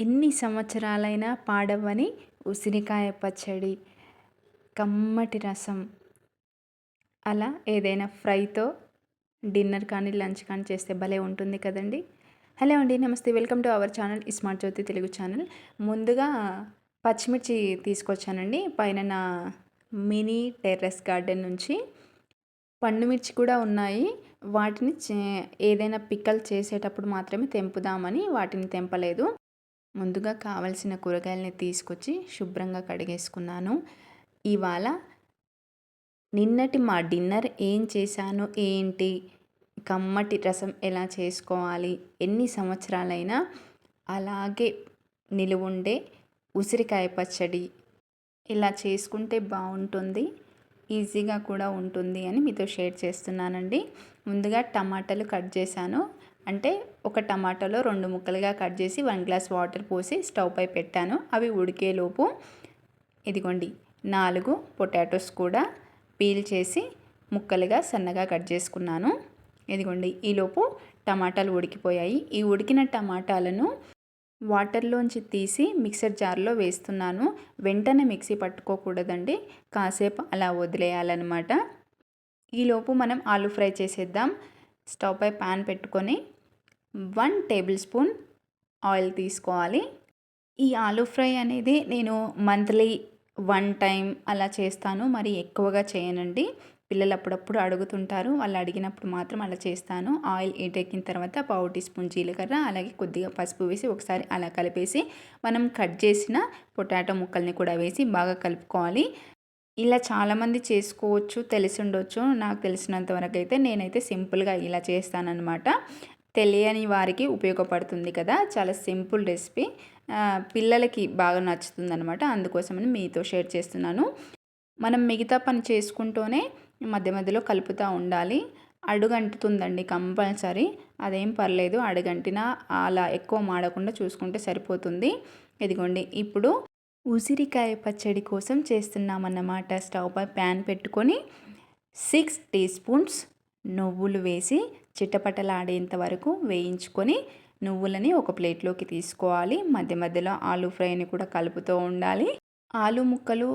ఎన్ని సంవత్సరాలైనా పాడవని ఉసిరికాయ పచ్చడి కమ్మటి రసం అలా ఏదైనా ఫ్రైతో డిన్నర్ కానీ లంచ్ కానీ చేస్తే భలే ఉంటుంది కదండి. హలో అండి నమస్తే. Welcome to our channel smart Jyothi Telugu channel. ముందుగా పచ్చిమిర్చి తీసుకొచ్చానండి. పైన నా మినీ టెర్రస్ గార్డెన్ నుంచి పండుమిర్చి కూడా ఉన్నాయి. వాటిని ఏదైనా పిక్కల్ చేసేటప్పుడు మాత్రమే తెంపుదామని వాటిని తెంపలేదు. ముందుగా కావలసిన కూరగాయలని తీసుకొచ్చి శుభ్రంగా కడిగేసుకున్నాను. ఇవాళ నిన్నటి మా డిన్నర్ ఏం చేశాను ఏంటి కమ్మటి రసం ఎలా చేసుకోవాలి ఎన్ని సంవత్సరాలైనా అలాగే నిలువుండే ఉసిరికాయ పచ్చడి ఇలా చేసుకుంటే బాగుంటుంది ఈజీగా కూడా ఉంటుంది అని మీతో షేర్ చేస్తున్నానండి. ముందుగా టమాటాలు కట్ చేశాను. అంటే ఒక టమాటాలో రెండు ముక్కలుగా కట్ చేసి వన్ గ్లాస్ వాటర్ పోసి స్టవ్ పై పెట్టాను. అవి ఉడికేలోపు ఇదిగోండి నాలుగు పొటాటోస్ కూడా పీల్ చేసి ముక్కలుగా సన్నగా కట్ చేసుకున్నాను. ఇదిగోండి ఈలోపు టమాటాలు ఉడికిపోయాయి. ఈ ఉడికిన టమాటాలను వాటర్లోంచి తీసి మిక్సర్ జార్లో వేస్తున్నాను. వెంటనే మిక్సీ పట్టుకోకూడదండి కాసేపు అలా వదిలేయాలన్నమాట. ఈలోపు మనం ఆలు ఫ్రై చేసేద్దాం. స్టవ్ పై ప్యాన్ పెట్టుకొని వన్ టేబుల్ స్పూన్ ఆయిల్ తీసుకోవాలి. ఈ ఆలూ ఫ్రై అనేది నేను మంత్లీ వన్ టైం అలా చేస్తాను. మరి ఎక్కువగా చేయనండి. పిల్లలు అప్పుడప్పుడు అడుగుతుంటారు. వాళ్ళు అడిగినప్పుడు మాత్రం అలా చేస్తాను. ఆయిల్ ఏటెక్కిన తర్వాత పావు టీ స్పూన్ జీలకర్ర అలాగే కొద్దిగా పసుపు వేసి ఒకసారి అలా కలిపేసి మనం కట్ చేసిన పొటాటో ముక్కల్ని కూడా వేసి బాగా కలుపుకోవాలి. ఇలా చాలామంది చేసుకోవచ్చు తెలిసి ఉండొచ్చు. నాకు తెలిసినంత వరకు అయితే నేనైతే సింపుల్గా ఇలా చేస్తానన్నమాట. తెలియని వారికి ఉపయోగపడుతుంది కదా. చాలా సింపుల్ రెసిపీ. పిల్లలకి బాగా నచ్చుతుంది అనమాట అందుకోసమని మీతో షేర్ చేస్తున్నాను. మనం మిగతా పని చేసుకుంటూనే మధ్య మధ్యలో కలుపుతూ ఉండాలి. అడుగంటుతుందండి కంపల్సరీ. అదేం పర్లేదు. అడుగంటినా అలా ఎక్కువ మాడకుండా చూసుకుంటే సరిపోతుంది. ఇదిగోండి ఇప్పుడు ఉసిరికాయ పచ్చడి కోసం చేస్తున్నామన్నమాట. స్టవ్ పై ప్యాన్ పెట్టుకొని సిక్స్ టీ స్పూన్స్ నువ్వులు వేసి చిట్టపట్టలాడేంత వరకు వేయించుకొని నువ్వులని ఒక ప్లేట్లోకి తీసుకోవాలి. మధ్య మధ్యలో ఆలు ఫ్రైని కూడా కలుపుతూ ఉండాలి. ఆలు ముక్కలు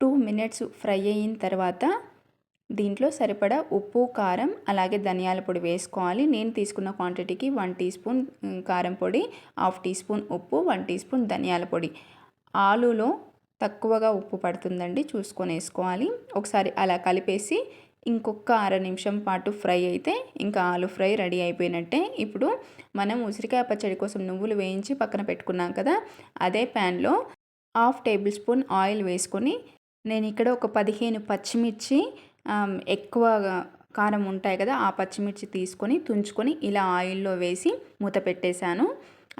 టూ మినిట్స్ ఫ్రై అయిన తర్వాత దీంట్లో సరిపడా ఉప్పు కారం అలాగే ధనియాల పొడి వేసుకోవాలి. నేను తీసుకున్న క్వాంటిటీకి వన్ టీ స్పూన్ కారం పొడి హాఫ్ టీ స్పూన్ ఉప్పు వన్ టీ స్పూన్ ధనియాల పొడి. ఆలులో తక్కువగా ఉప్పు పడుతుందండి చూసుకొని వేసుకోవాలి ఒకసారి అలా కలిపేసి ఇంకొక అర నిమిషం పాటు ఫ్రై అయితే ఇంకా ఆలు ఫ్రై రెడీ అయిపోయినట్టే. ఇప్పుడు మనం ఉసిరికాయ పచ్చడి కోసం నువ్వులు వేయించి పక్కన పెట్టుకున్నాం కదా అదే ప్యాన్లో హాఫ్ టేబుల్ స్పూన్ ఆయిల్ వేసుకొని నేను ఇక్కడ ఒక పదిహేను పచ్చిమిర్చి ఎక్కువ కారం ఉంటాయి కదా ఆ పచ్చిమిర్చి తీసుకొని తుంచుకొని ఇలా ఆయిల్లో వేసి మూత పెట్టేశాను.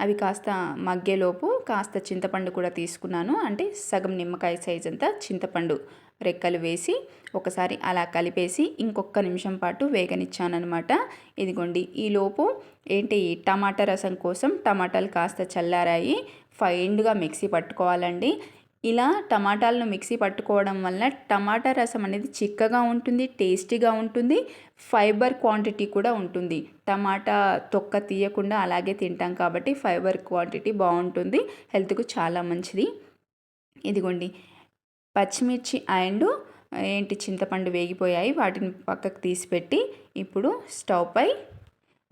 అవి కాస్త మగ్గేలోపు కాస్త చింతపండు కూడా తీసుకున్నాను. అంటే సగం నిమ్మకాయ సైజ్ అంతా చింతపండు. రెక్కలు వేసి ఒకసారి అలా కలిపేసి ఇంకొక నిమిషం పాటు వేగనిచ్చానమాట ఇదిగోండి ఈలోపు ఏంటి టమాటా రసం కోసం టమాటాలు కాస్త చల్లారాయి ఫైన్గా మిక్సీ పట్టుకోవాలండి. ఇలా టమాటాలను మిక్సీ పట్టుకోవడం వల్ల టమాటా రసం అనేది చిక్కగా ఉంటుంది టేస్టీగా ఉంటుంది ఫైబర్ క్వాంటిటీ కూడా ఉంటుంది. టమాటా తొక్క తీయకుండా అలాగే తింటాం కాబట్టి ఫైబర్ క్వాంటిటీ బాగుంటుంది హెల్త్కు చాలా మంచిది. ఇదిగోండి పచ్చిమిర్చి అండ్ ఏంటి చింతపండు వేగిపోయాయి. వాటిని పక్కకు తీసిపెట్టి ఇప్పుడు స్టవ్ పై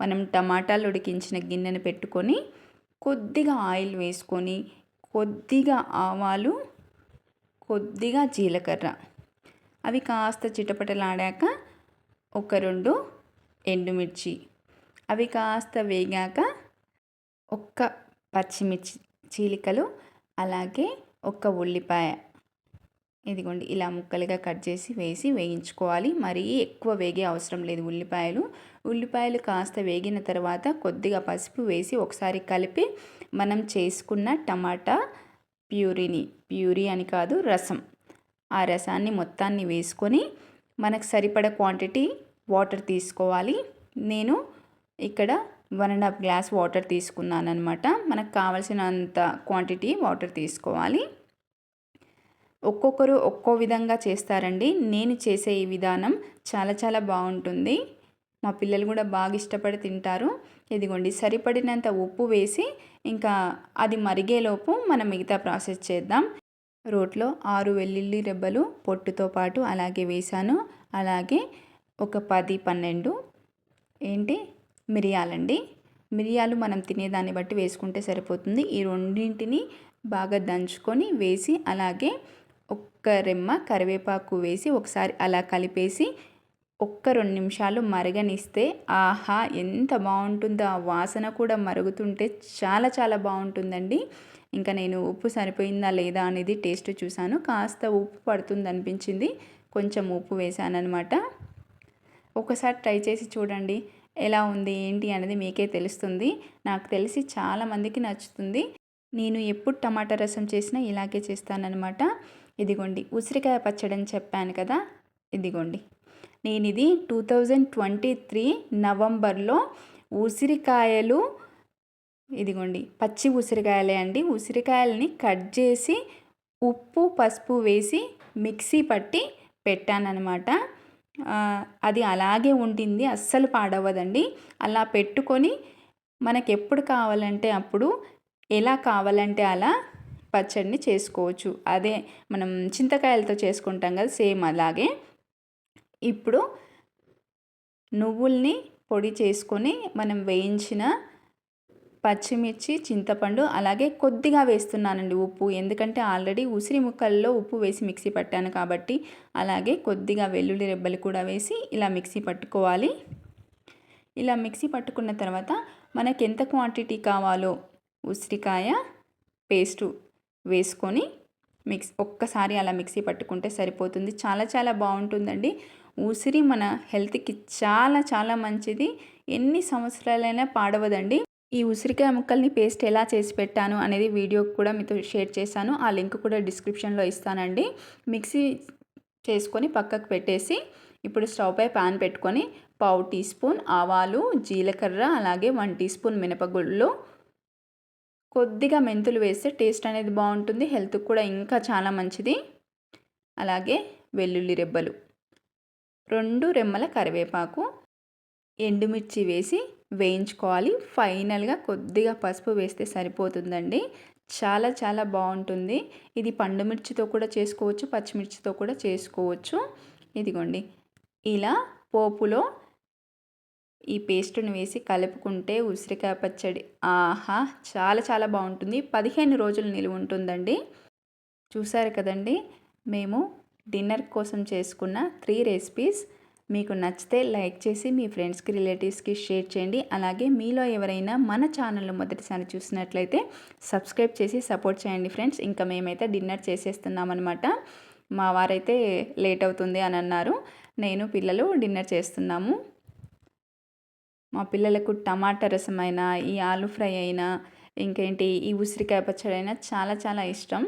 మనం టమాటాలు ఉడికించిన గిన్నెను పెట్టుకొని కొద్దిగా ఆయిల్ వేసుకొని కొద్దిగా ఆవాలు కొద్దిగా జీలకర్ర. అవి కాస్త చిటపటలాడాక ఒక రెండు ఎండుమిర్చి. అవి కాస్త వేగాక ఒక్క పచ్చిమిర్చి చీలికలు అలాగే ఒక్క ఉల్లిపాయ. ఇదిగోండి ఇలా ముక్కలుగా కట్ చేసి వేసి వేయించుకోవాలి. మరీ ఎక్కువ వేగే అవసరం లేదు ఉల్లిపాయలు. ఉల్లిపాయలు కాస్త వేగిన తర్వాత కొద్దిగా పసుపు వేసి ఒకసారి కలిపి మనం చేసుకున్న టమాటా ప్యూరీని ప్యూరీ అని కాదు రసం. ఆ రసాన్ని మొత్తాన్ని వేసుకొని మనకు సరిపడ క్వాంటిటీ వాటర్ తీసుకోవాలి. నేను ఇక్కడ one and half glass water తీసుకున్నాను అనమాట మనకు కావలసినంత క్వాంటిటీ వాటర్ తీసుకోవాలి. ఒక్కొక్కరు ఒక్కో విధంగా చేస్తారండి. నేను చేసే ఈ విధానం చాలా చాలా బాగుంటుంది. మా పిల్లలు కూడా బాగా ఇష్టపడి తింటారు. ఇదిగోండి సరిపడినంత ఉప్పు వేసి ఇంకా అది మరిగేలోపు మనం మిగతా ప్రాసెస్ చేద్దాం. రోట్లో ఆరు వెల్లుల్లి రెబ్బలు పొట్టుతో పాటు అలాగే వేసాను అలాగే ఒక పది పన్నెండు ఏంటి? మిరియాలండి. మిరియాలు మనం తినేదాన్ని బట్టి వేసుకుంటే సరిపోతుంది. ఈ రెండింటిని బాగా దంచుకొని వేసి అలాగే ఒక్క రెమ్మ కరివేపాకు వేసి ఒకసారి అలా కలిపేసి ఒక్క రెండు నిమిషాలు మరగనిస్తే ఆహా ఎంత బాగుంటుందో. ఆ వాసన కూడా మరుగుతుంటే చాలా చాలా బాగుంటుందండి. ఇంకా నేను ఉప్పు సరిపోయిందా లేదా అనేది టేస్ట్ చూశాను. కాస్త ఉప్పు పడుతుంది అనిపించింది కొంచెం ఉప్పు వేసాను ఒకసారి ట్రై చేసి చూడండి. ఎలా ఉంది ఏంటి అనేది మీకే తెలుస్తుంది. నాకు తెలిసి చాలామందికి నచ్చుతుంది. నేను ఎప్పుడు టమాటా రసం చేసినా ఇలాగే చేస్తానన్నమాట. ఇదిగోండి ఉసిరికాయ పచ్చడి అని చెప్పాను కదా ఇదిగోండి. నేను ఇది టూ థౌజండ్ ట్వంటీ త్రీ నవంబర్లో ఉసిరికాయలు ఇదిగోండి పచ్చి ఉసిరికాయలే అండి. ఉసిరికాయలని కట్ చేసి ఉప్పు పసుపు వేసి మిక్సీ పట్టి పెట్టానన్నమాట. అది అలాగే ఉంటుంది అస్సలు పాడవదండి అలా పెట్టుకొని మనకి ఎప్పుడు కావాలంటే అప్పుడు ఎలా కావాలంటే అలా పచ్చడిని చేసుకోవచ్చు. అదే మనం చింతకాయలతో చేసుకుంటాం కదా సేమ్ అలాగే. ఇప్పుడు నువ్వుల్ని పొడి చేసుకొని మనం వేయించిన పచ్చిమిర్చి చింతపండు అలాగే కొద్దిగా వేస్తున్నానండి ఉప్పు. ఎందుకంటే ఆల్రెడీ ఉసిరి ముక్కల్లో ఉప్పు వేసి మిక్సీ పట్టాను కాబట్టి అలాగే కొద్దిగా వెల్లుల్లి రెబ్బలు కూడా వేసి ఇలా మిక్సీ పట్టుకోవాలి. ఇలా మిక్సీ పట్టుకున్న తర్వాత మనకి ఎంత క్వాంటిటీ కావాలో ఉసిరికాయ పేస్టు వేసుకొని మిక్స్ ఒక్కసారి అలా మిక్సీ పట్టుకుంటే సరిపోతుంది. చాలా చాలా బాగుంటుందండి. ఉసిరి మన హెల్త్కి చాలా చాలా మంచిది. ఎన్ని సంవత్సరాలైనా పాడవదండి. ఈ ఉసిరికాయ ముక్కల్ని పేస్ట్ ఎలా చేసి పెట్టాను అనేది వీడియో కూడా మీతో షేర్ చేశాను. ఆ లింక్ కూడా డిస్క్రిప్షన్లో ఇస్తానండి. మిక్సీ చేసుకొని పక్కకు పెట్టేసి ఇప్పుడు స్టవ్ పై ప్యాన్ పెట్టుకొని పావు టీ స్పూన్ ఆవాలు జీలకర్ర అలాగే వన్ టీ స్పూన్ మినపగుళ్ళు కొద్దిగా మెంతులు వేస్తే టేస్ట్ అనేది బాగుంటుంది హెల్త్కి కూడా ఇంకా చాలా మంచిది. అలాగే వెల్లుల్లి రెబ్బలు. రెండు రెమ్మల కరివేపాకు ఎండుమిర్చి వేసి వేయించుకోవాలి. ఫైనల్గా కొద్దిగా పసుపు వేస్తే సరిపోతుందండి. చాలా చాలా బాగుంటుంది. ఇది పండు మిర్చితో కూడా చేసుకోవచ్చు పచ్చిమిర్చితో కూడా చేసుకోవచ్చు. ఇదిగోండి. ఇలా పోపులో ఈ పేస్టును వేసి కలుపుకుంటే ఉసిరికాయ పచ్చడి. ఆహా! చాలా చాలా బాగుంటుంది. పదిహేను రోజులు నిలువ ఉంటుందండి. చూసారు కదండి? మేము డిన్నర్ కోసం చేసుకున్న త్రీ రెసిపీస్. మీకు నచ్చితే లైక్ చేసి మీ ఫ్రెండ్స్కి రిలేటివ్స్కి షేర్ చేయండి. అలాగే మీలో ఎవరైనా మన ఛానల్ మొదటిసారి చూసినట్లయితే సబ్స్క్రైబ్ చేసి సపోర్ట్ చేయండి ఫ్రెండ్స్. ఇంకా మేమైతే డిన్నర్ చేసేస్తున్నామన్నమాట. మా వారైతే లేట్ అవుతుంది అని అన్నారు. నేను పిల్లలు డిన్నర్ చేస్తున్నాము. మా పిల్లలకు టమాటా రసం అయినా ఈ ఆలు ఫ్రై అయినా ఇంకేంటి ఈ ఉసిరికాయ పచ్చడి అయినా చాలా చాలా ఇష్టం.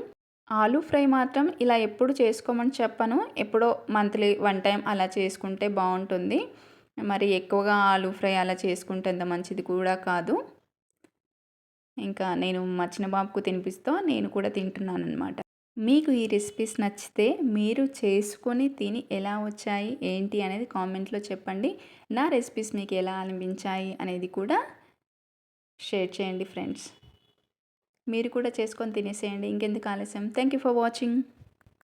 ఆలు ఫ్రై మాత్రం ఇలా ఎప్పుడు చేసుకోమని చెప్పను. ఎప్పుడో మంత్లీ వన్ టైం అలా చేసుకుంటే బాగుంటుంది. మరి ఎక్కువగా ఆలు ఫ్రై అలా చేసుకుంటే అంత మంచిది కూడా కాదు. ఇంకా నేను మా చిన్న బాబుకు తినిపిస్తూ నేను కూడా తింటున్నాను అనమాట మీకు ఈ రెసిపీస్ నచ్చితే మీరు చేసుకొని తిని ఎలా వచ్చాయి ఏంటి అనేది కామెంట్లో చెప్పండి. నా రెసిపీస్ మీకు ఎలా అనిపించాయి అనేది కూడా షేర్ చేయండి ఫ్రెండ్స్ మీరు కూడా చేసుకొని తినేసేయండి. ఇంకెందుకు ఆలస్యం. Thank you for watching